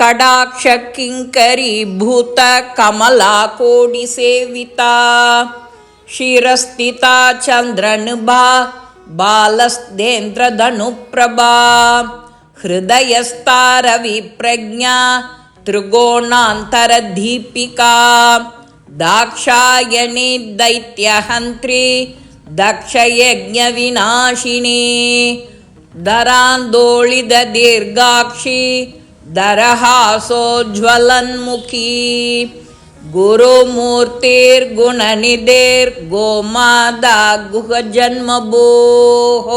कडाक्षकिङ्करीभूतकमलाकोटिसेविता शिरस्थिता चन्द्रनुभा बालस्तेन्द्रधनुप्रभा। हृदयस्तारविप्रज्ञा त्रिगोणान्तरदीपिका। दाक्षायणी दैत्यहन्त्री दक्षयज्ञविनाशिनी। दरान्दोळितदीर्घाक्षी दरहासोज्ज्वलन्मुखी गुरुमूर्तिर्गुणनिधेर्गोमादा गुहजन्मभोः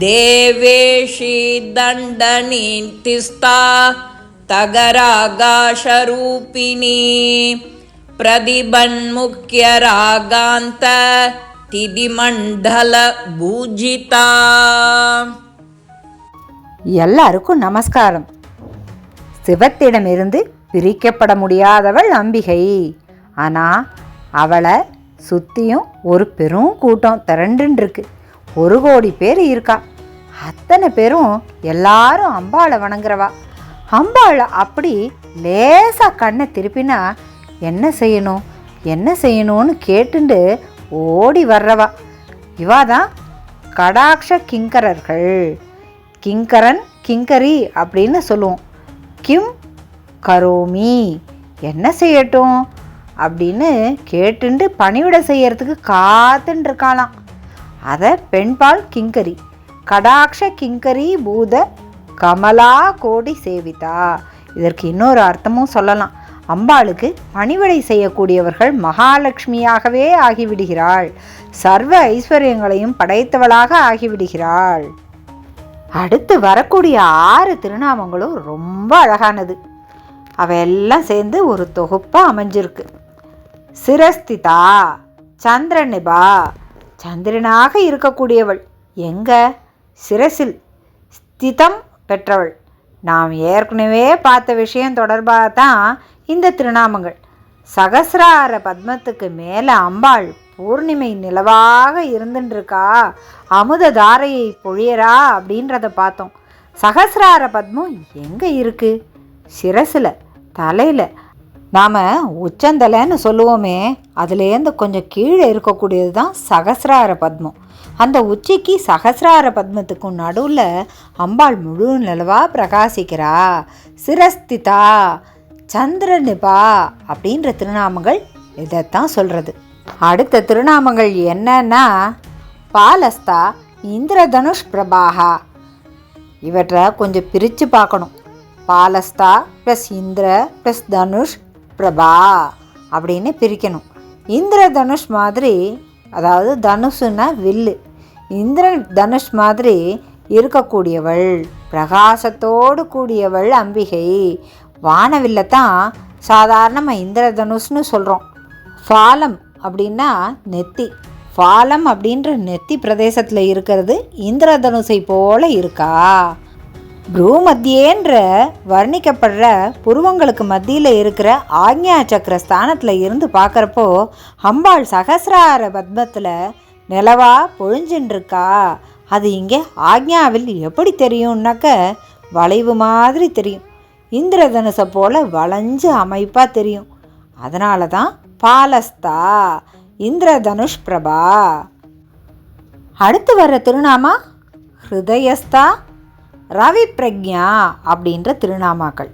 देवेशी दण्डनीतिस्ता तगरागाशरूपिणी प्रतिबन्मुख्यरागान्त तिदिमण्डलभूजिता ಎಲ್ಲರಿಗೂ ನಮಸ್ಕಾರಂ சிவத்திடமிருந்து பிரிக்கப்பட முடியாதவள் அம்பிகை. ஆனால் அவளை சுற்றியும் ஒரு பெரும் கூட்டம் திரண்டுருக்கு ஒரு கோடி பேர் இருக்கா. அத்தனை பேரும் எல்லாரும் அம்பாளை வணங்குறவா. அம்பாளை அப்படி லேசாக கண்ணை திருப்பினா என்ன செய்யணும் என்ன செய்யணும்னு கேட்டுண்டு ஓடி வர்றவா. இவா தான் கடாட்ச கிங்கரர்கள். கிங்கரன் கிங்கரி அப்படின்னு சொல்லுவோம். கிம் கரோமி என்ன செய்யட்டும்? அப்படின்னு கேட்டுண்டு பணிவிட செய்யறதுக்கு காத்துன்னு இருக்காளாம் அதை பெண்பால் கிங்கரி கடாக்ஷ கிங்கரி பூத கமலா கோடி சேவிதா. இதற்கு இன்னொரு அர்த்தமும் சொல்லலாம். அம்பாளுக்கு பணிவிடை செய்யக்கூடியவர்கள் மகாலட்சுமியாகவே ஆகிவிடுகிறாள். சர்வ ஐஸ்வர்யங்களையும் படைத்தவளாக ஆகிவிடுகிறாள். அடுத்து வரக்கூடிய ஆறு திருநாமங்களும் ரொம்ப அழகானது. அவையெல்லாம் சேர்ந்து ஒரு தொகுப்பாக அமைஞ்சிருக்கு. சிரஸ்திதா சந்திரனிபா சந்திரனாக இருக்கக்கூடியவள். எங்க? சிரசில். ஸ்திதம் பெற்றவள். நாம் ஏற்கனவே பார்த்த விஷயம் தொடர்பாக தான் இந்த திருநாமங்கள். சகசிரார பத்மத்துக்கு மேலே அம்பாள் பூர்ணிமை நிலவாக இருந்துருக்கா அமுத தாரையை பொழியறா அப்படின்றத பார்த்தோம். சகசிரார பத்மம் எங்கே இருக்குது சிரசில் தலையில். நாம் உச்சந்தலைன்னு சொல்லுவோமே அதுலேருந்து கொஞ்சம் கீழே இருக்கக்கூடியது தான் சகசிரார பத்மம். அந்த உச்சிக்கு சகசிரார பத்மத்துக்கும் நடுவில் அம்பாள் முழு நிலவாக பிரகாசிக்கிறா. சிரஸ்திதா சந்திரனிபா அப்படின்ற திருநாமங்கள் இதைத்தான் சொல்கிறது அடுத்த திருநாமங்கள் என்னன்னா பாலஸ்தா இந்திரதனுஷ் பிரபாகா. இவற்றை கொஞ்சம் பிரித்து பார்க்கணும். பாலஸ்தா ப்ளஸ் இந்திர ப்ளஸ் தனுஷ் பிரபா அப்படின்னு பிரிக்கணும். இந்திர தனுஷ் மாதிரி அதாவது தனுஷுன்னா வில்லு. இந்திர தனுஷ் மாதிரி இருக்கக்கூடியவள் பிரகாசத்தோடு கூடியவள் அம்பிகை. வானவில்லை தான் சாதாரணமாக இந்திர தனுஷ்னு சொல்கிறோம் ஃபாலம் அப்படின்னா நெத்தி. ஃபாலம் அப்படின்ற நெத்தி பிரதேசத்தில் இருக்கிறது இந்திரதனுசை போல இருக்கா? ப்ரூமத்தியேன்ற வர்ணிக்கப்படுற புருவங்களுக்கு மத்தியில் இருக்கிற ஆக்ஞா சக்கர ஸ்தானத்தில் இருந்து பார்க்குறப்போ அம்பாள் சகசிரார பத்மத்தில் நிலவா பொழிஞ்சின்றிருக்கா? அது இங்கே ஆக்ஞாவில் எப்படி தெரியும்னாக்க வளைவு மாதிரி தெரியும். இந்திரதனுசை போல் வளைஞ்சு அமைப்பாக தெரியும். அதனால தான் பாலஸ்தா இந்திரதனுஷ் பிரபா அடுத்து வர்ற திருநாமா? ஹிருதயஸ்தா ரவி பிரக்ஞா அப்படின்ற திருநாமாக்கள்.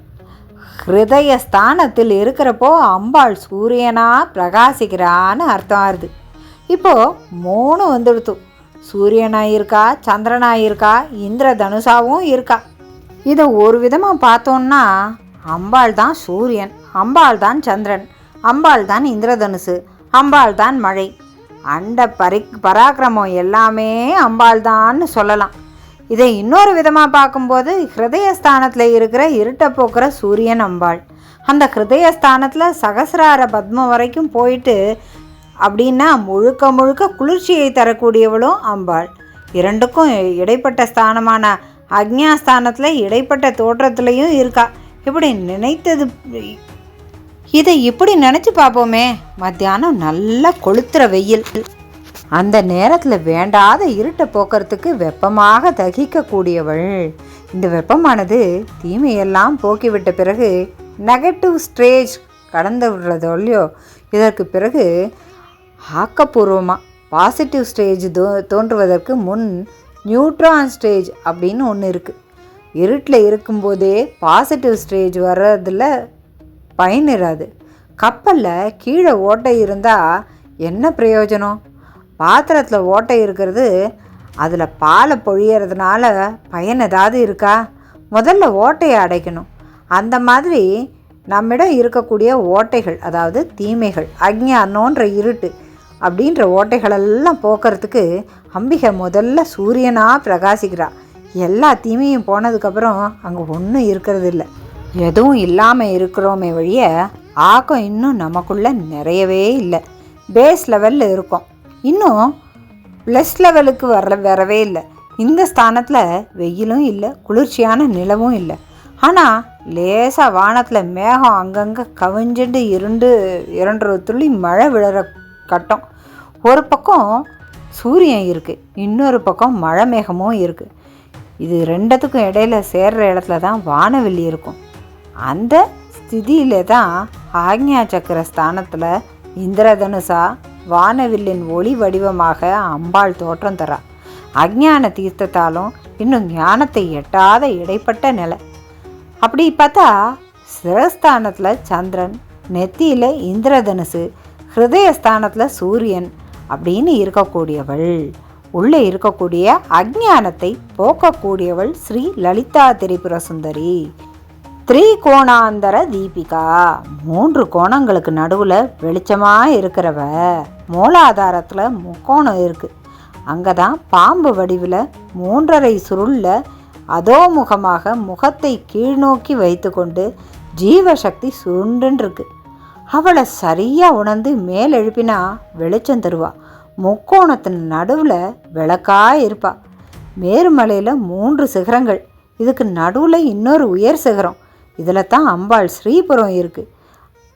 ஹிருதயஸ்தானத்தில் இருக்கிறப்போ அம்பாள் சூரியனாக பிரகாசிக்கிறான்னு அர்த்தம் ஆகுது இப்போது மூணு வந்துடுத்து. சூரியனாக இருக்கா சந்திரனாக இருக்கா இந்திர தனுஷாவும் இருக்கா. இதை ஒரு விதமாக பார்த்தோன்னா அம்பாள் தான் சூரியன் அம்பாள் தான் சந்திரன். அம்பாள் தான் இந்திரதனுசு அம்பாள் தான் மழை. அண்ட பரி பராக்கிரமம் எல்லாமே அம்பாள் தான்னு சொல்லலாம். இதை இன்னொரு விதமாக பார்க்கும்போது ஹிருதயஸ்தானத்தில் இருக்கிற இருட்டை போக்குற சூரியன் அம்பாள். அந்த ஹிருதயஸ்தானத்தில் சகசிரார பத்மம் வரைக்கும் போயிட்டு அப்படின்னா முழுக்க முழுக்க குளிர்ச்சியை தரக்கூடியவளும் அம்பாள். இரண்டுக்கும் இடைப்பட்ட ஸ்தானமான அக்ஞாஸ்தானத்தில் இடைப்பட்ட தோற்றத்துலேயும் இருக்கா. இப்படி நினைத்தது இதை இப்படி நினச்சி பார்ப்போமே. மத்தியானம் நல்லா கொளுத்துற வெயில். அந்த நேரத்தில் வேண்டாத இருட்டை போக்குறதுக்கு வெப்பமாக தகிக்கக்கூடியவள். இந்த வெப்பமானது தீமையெல்லாம் போக்கிவிட்ட பிறகு நெகட்டிவ் ஸ்டேஜ் கடந்து விடுறதோ இல்லையோ இதற்கு பிறகு ஆக்கப்பூர்வமாக பாசிட்டிவ் ஸ்டேஜ் தோ தோன்றுவதற்கு முன் நியூட்ரான் ஸ்டேஜ் அப்படின்னு ஒன்று இருக்குது இருட்டில் இருக்கும்போதே பாசிட்டிவ் ஸ்டேஜ் வர்றதில் பயனிராது. கப்பலில் கீழே ஓட்டை இருந்தால் என்ன பிரயோஜனம்? பாத்திரத்தில் ஓட்டை இருக்கிறது அதில் பாலை பொழியறதுனால பயன் ஏதாவது இருக்கா? முதல்ல ஓட்டையை அடைக்கணும். அந்த மாதிரி நம்மிடம் இருக்கக்கூடிய ஓட்டைகள் அதாவது தீமைகள் அக்ஞானோன்ற இருட்டு அப்படின்ற ஓட்டைகளெல்லாம் போக்குறதுக்கு அம்பிகை முதல்ல சூரியனாக பிரகாசிக்கிறா. எல்லா தீமையும் போனதுக்கப்புறம் அங்கே ஒன்றும் இருக்கிறது இல்லை எதுவும் இல்லாமல் இருக்கிறோமே வழிய ஆக்கம் இன்னும் நமக்குள்ள நிறையவே இல்லை. பேஸ் லெவலில் இருக்கோம். இன்னும் ப்ளஸ் லெவலுக்கு வர வரவே இல்லை. இந்த ஸ்தானத்தில் வெயிலும் இல்லை குளிர்ச்சியான நிலவும் இல்லை. ஆனால் லேசாக வானத்தில் மேகம் அங்கங்கே கவிஞ்சுண்டு இருண்டு இரண்டரை துள்ளி மழை விழற கட்டம். ஒரு பக்கம் சூரியன் இருக்குது இன்னொரு பக்கம் மழை மேகமும் இருக்குது இது ரெண்டத்துக்கும் இடையில சேர்ற இடத்துல தான் வானவெளி இருக்கும். அந்த ஸ்திதியில தான் ஆக்ஞா சக்கர ஸ்தானத்தில் இந்திரதனுசா வானவில்லின் ஒளி வடிவமாக அம்பாள் தோற்றம் தரா. அஞ்ஞான தீர்த்தத்தாலும் இன்னும் ஞானத்தை எட்டாத இடைப்பட்ட நிலை. அப்படி பார்த்தா சிரஸ்தானத்தில் சந்திரன் நெத்தியில் இந்திரதனுசு ஹிருதயஸ்தானத்தில் சூரியன் அப்படின்னு இருக்கக்கூடியவள். உள்ளே இருக்கக்கூடிய அஜ்ஞானத்தை போக்கக்கூடியவள் ஸ்ரீ லலிதா திரிபுர சுந்தரி திரிகோணாந்தர தீபிகா. மூன்று கோணங்களுக்கு நடுவில் வெளிச்சமாக இருக்கிறவ. மூலாதாரத்தில் முக்கோணம் இருக்குது அங்கே தான் பாம்பு வடிவில் மூன்றரை சுருளில் அதோமுகமாக முகத்தை கீழ்நோக்கி வைத்துக்கொண்டு ஜீவசக்தி சுருண்டுன்னு அவளை சரியாக உணர்ந்து மேல் எழுப்பினா வெளிச்சம் தருவா. முக்கோணத்தின் நடுவில் விளக்காக இருப்பா. மேருமலையில் மூன்று சிகரங்கள். இதுக்கு நடுவில் இன்னொரு உயர் சிகரம். இதில் தான் அம்பாள் ஸ்ரீபுரம் இருக்குது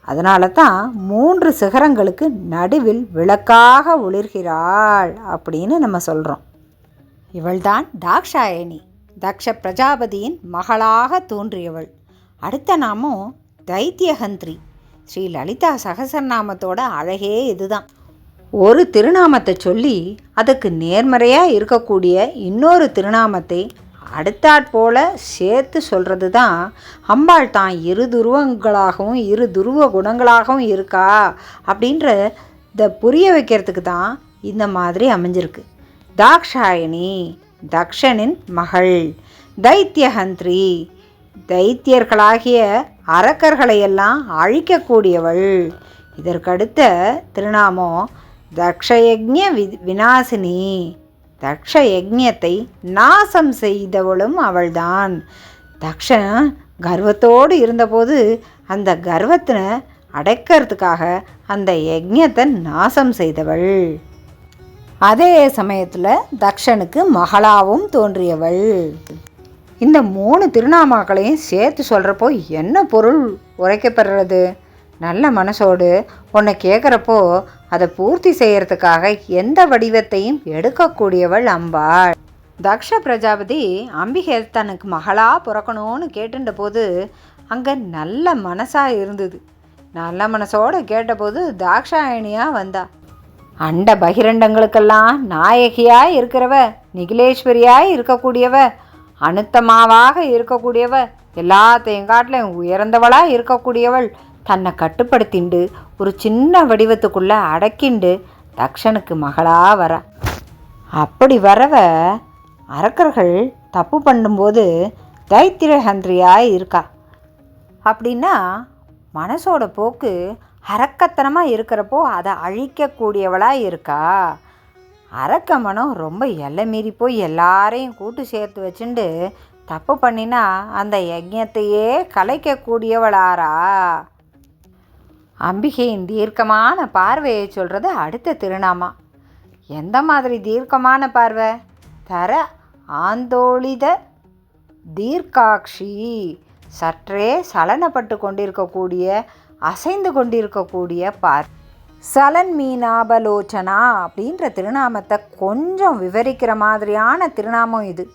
அதனால தான் மூன்று சிகரங்களுக்கு நடுவில் விளக்காக ஒளிர்கிறாள் அப்படின்னு நம்ம சொல்கிறோம் இவள்தான் தாக்ஷாயணி தக்ஷ பிரஜாபதியின் மகளாக தோன்றியவள். அடுத்த நாமம் தைத்தியஹந்திரி ஸ்ரீ லலிதா சகசரநாமத்தோட அழகே இதுதான். ஒரு திருநாமத்தை சொல்லி அதுக்கு நேர்மறையாக இருக்கக்கூடிய இன்னொரு திருநாமத்தை அடுத்தாற் போல சேர்த்து சொல்கிறது தான் அம்பாள் தான் இரு துருவங்களாகவும் இரு துருவ குணங்களாகவும் இருக்கா? அப்படின்ற இதை புரிய வைக்கிறதுக்கு தான் இந்த மாதிரி அமைஞ்சிருக்கு. தாக்ஷாயணி தக்ஷனின் மகள். தைத்தியஹந்திரி தைத்தியர்களாகிய அரக்கர்களையெல்லாம் அழிக்கக்கூடியவள். இதற்கடுத்த திருநாமம் தக்ஷயஜ வி விநாசினி. தக்ஷ யஜ்ஞத்தை நாசம் செய்தவளும் அவள்தான். தக்ஷன் கர்வத்தோடு இருந்தபோது அந்த கர்வத்தினை அடைக்கிறதுக்காக அந்த யஜ்ஞத்தை நாசம் செய்தவள். அதே சமயத்தில் தக்ஷனுக்கு மகளாவும் தோன்றியவள். இந்த மூணு திருநாமாக்களையும் சேர்த்து சொல்கிறப்போ என்ன பொருள் உரைக்கப்படுறது? நல்ல மனசோடு உன்னை கேட்குறப்போ அதை பூர்த்தி செய்யறதுக்காக எந்த வடிவத்தையும் எடுக்கக்கூடியவள் அம்பாள். தக்ஷ பிரஜாபதி அம்பிகை தனக்கு மகளாக பிறக்கணும்னு கேட்டுட்ட போது அங்கே நல்ல மனசாக இருந்தது. நல்ல மனசோடு கேட்டபோது தாக்ஷாயணியாக வந்தா. அண்ட பகிரண்டங்களுக்கெல்லாம் நாயகியாய் இருக்கிறவ நிகிலேஸ்வரியாய் இருக்கக்கூடியவ அனுத்தமாவாக இருக்கக்கூடியவ எல்லாத்தையும் காட்டிலையும் உயர்ந்தவளாக இருக்கக்கூடியவள் தன்னை கட்டுப்படுத்திண்டு ஒரு சின்ன வடிவத்துக்குள்ளே அடக்கிண்டு தக்ஷனுக்கு மகளாக வர. அப்படி வரவ அரக்கர்கள் தப்பு பண்ணும்போது தைத்திரஹன்றியாக இருக்கா? அப்படின்னா மனசோட போக்கு அரக்கத்தனமாக இருக்கிறப்போ அதை அழிக்கக்கூடியவளாக இருக்கா? அரக்க மனம் ரொம்ப எல்லை மீறி போய் எல்லாரையும் கூட்டு சேர்த்து வச்சுண்டு தப்பு பண்ணினா அந்த யஜ்ஞத்தையே கலைக்கக்கூடியவளாரா? அம்பிகையின் தீர்க்கமான பார்வையை சொல்கிறது அடுத்த திருநாமா. எந்த மாதிரி தீர்க்கமான பார்வை? தர ஆந்தோளித தீர்க்காட்சி. சற்றே சலனப்பட்டு கொண்டிருக்கக்கூடிய அசைந்து கொண்டிருக்கக்கூடிய பார். சலன் மீனாபலோச்சனா அப்படின்ற திருநாமத்தை கொஞ்சம் விவரிக்கிற மாதிரியான திருநாமம் இது.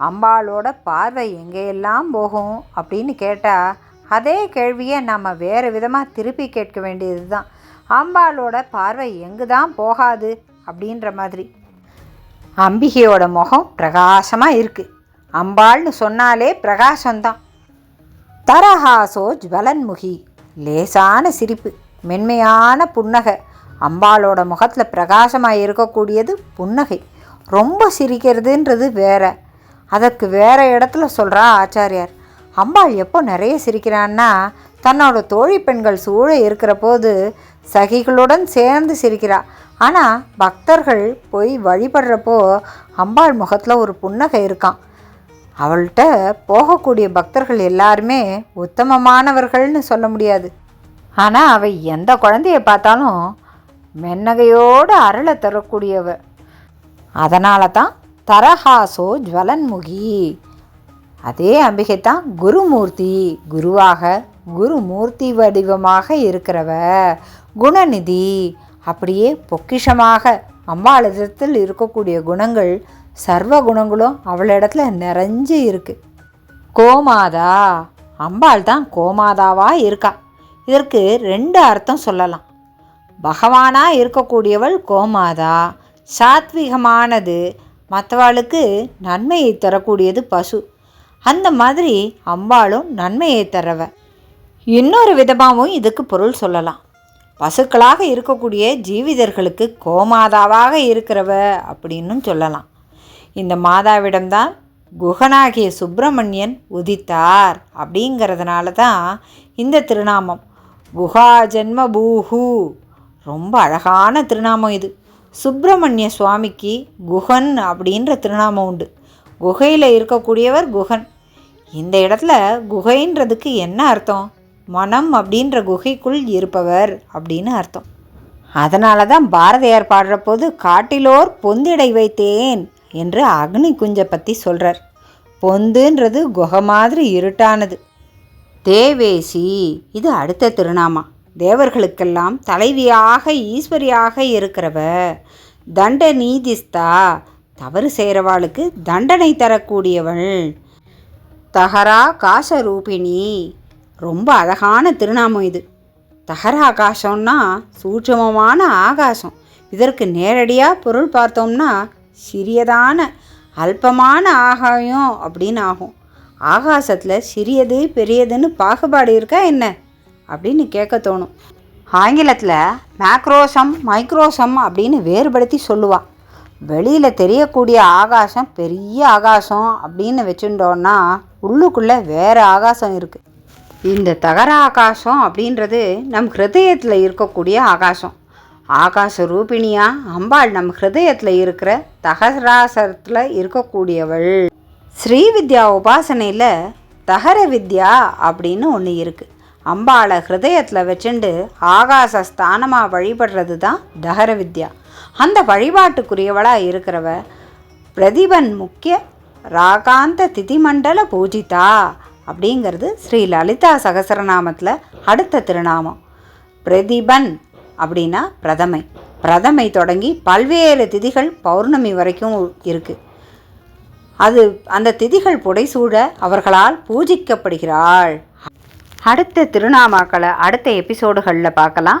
அம்பாளோட பார்வை எங்கேயெல்லாம் போகும் அப்படின்னு கேட்டால் அதே கேள்வியை நம்ம வேறு விதமாக திருப்பி கேட்க வேண்டியது தான் அம்பாளோட பார்வை எங்கு தான் போகாது அப்படின்ற மாதிரி. அம்பிகையோட முகம் பிரகாசமாக இருக்குது அம்பாள்னு சொன்னாலே பிரகாசம்தான். தரஹாசோ ஜுவலன்முகி லேசான சிரிப்பு மென்மையான புன்னகை. அம்பாளோட முகத்தில் பிரகாசமாக இருக்கக்கூடியது புன்னகை. ரொம்ப சிரிக்கிறதுன்றது வேற. அதற்கு வேறு இடத்துல சொல்கிறா ஆச்சாரியார். அம்பாள் எப்போ நிறைய சிரிக்கிறான்னா தன்னோட தோழி பெண்கள் சூழ இருக்கிற போது சகிகளுடன் சேர்ந்து சிரிக்கிறா. ஆனால் பக்தர்கள் போய் வழிபடுறப்போ அம்பாள் முகத்தில் ஒரு புன்னகை இருக்கான் அவள்கிட்ட போகக்கூடிய பக்தர்கள் எல்லாருமே உத்தமமானவர்கள்னு சொல்ல முடியாது. ஆனால் அவள் எந்த குழந்தைய பார்த்தாலும் மென்னகையோடு அருளை தரக்கூடியவ. அதனால தான் தரஹாசோ ஜுவலன்முகி. அதே அம்பிகை தான் குருமூர்த்தி குருவாக குருமூர்த்தி வடிவமாக இருக்கிறவ. குணநிதி அப்படியே பொக்கிஷமாக அம்பாளிடத்தில் இருக்கக்கூடிய குணங்கள் சர்வ குணங்களும் அவளிடத்துல நிறைஞ்சு இருக்கு. கோமாதா அம்பாள் தான் கோமாதாவாக இருக்கா? இதற்கு ரெண்டு அர்த்தம் சொல்லலாம். பகவானாக இருக்கக்கூடியவள் கோமாதா சாத்விகமானது மற்றவாளுக்கு நன்மையை தரக்கூடியது பசு. அந்த மாதிரி அம்பாளும் நன்மையை தரவ. இன்னொரு விதமாகவும் இதுக்கு பொருள் சொல்லலாம். பசுக்களாக இருக்கக்கூடிய ஜீவிதர்களுக்கு கோமாதாவாக இருக்கிறவ அப்படின்னும் சொல்லலாம். இந்த மாதாவிடம்தான் குகனாகிய சுப்பிரமணியன் உதித்தார் அப்படிங்கிறதுனால தான் இந்த திருநாமம். குஹா ஜென்ம பூஹு ரொம்ப அழகான திருநாமம் இது. சுப்பிரமணிய சுவாமிக்கு குஹன் அப்படின்ற திருநாமம் உண்டு. குகையில் இருக்கக்கூடியவர் குகன். இந்த இடத்துல குகைன்றதுக்கு என்ன அர்த்தம்? மனம் அப்படின்ற குகைக்குள் இருப்பவர் அப்படின்னு அர்த்தம். அதனால தான் பாரதியார் பாடுற போது காட்டிலோர் பொந்திடை வைத்தேன் என்று அக்னி குஞ்சை பற்றி சொல்கிறார் பொந்துன்றது குகை மாதிரி இருட்டானது. தேவேசி இது அடுத்த திருநாமா. தேவர்களுக்கெல்லாம் தலைவியாக ஈஸ்வரியாக இருக்கிறவ தண்ட நீதிஸ்தா தவறு செய்கிறவாளுக்கு தண்டனை தரக்கூடியவள். தஹரா காசரூபிணி. ரொம்ப அழகான திருநாமம் இது. தகர ஆகாசம்னா சூட்சமமான ஆகாசம். இதற்கு நேரடியாக பொருள் பார்த்தோம்னா சிறியதான அல்பமான ஆகாயம் அப்படின்னு ஆகும். ஆகாசத்தில் சிறியது பெரியதுன்னு பாகுபாடு இருக்கா என்ன? அப்படின்னு கேட்க தோணும். ஆங்கிலத்தில் மேக்ரோசம் மைக்ரோசம் அப்படின்னு வேறுபடுத்தி சொல்லுவாள் வெளியில் தெரியக்கூடிய ஆகாசம் பெரிய ஆகாசம் அப்படின்னு வச்சுட்டோன்னா உள்ளுக்குள்ளே வேறு ஆகாசம் இருக்குது இந்த தகர ஆகாசம் அப்படின்றது நம் ஹிருதயத்தில் இருக்கக்கூடிய ஆகாசம். ஆகாச ரூபிணியாக அம்பாள் நம் ஹிருதயத்தில் இருக்கிற தகராசரத்தில் இருக்கக்கூடியவள். ஸ்ரீ வித்யா உபாசனையில் தகர வித்யா அப்படின்னு ஒன்று இருக்குது அம்பாளை ஹிருதயத்தில் வச்சுண்டு ஆகாச ஸ்தானமாக வழிபடுறது தான் தகர வித்யா. அந்த வழிபாட்டுக்குரியவளாக இருக்கிறவ பிரதிபன் முக்கிய ராகாந்த திதிமண்டல பூஜிதா அப்படிங்கிறது ஸ்ரீ லலிதா சகசரநாமத்தில் அடுத்த திருநாமம். பிரதிபன் அப்படின்னா பிரதமை. பிரதமை தொடங்கி பல்வேறு திதிகள் பௌர்ணமி வரைக்கும் இருக்குது அது அந்த திதிகள் புடைசூழ அவர்களால் பூஜிக்கப்படுகிறாள். அடுத்த திருநாமாக்களை அடுத்த எபிசோடுகளில் பார்க்கலாம்.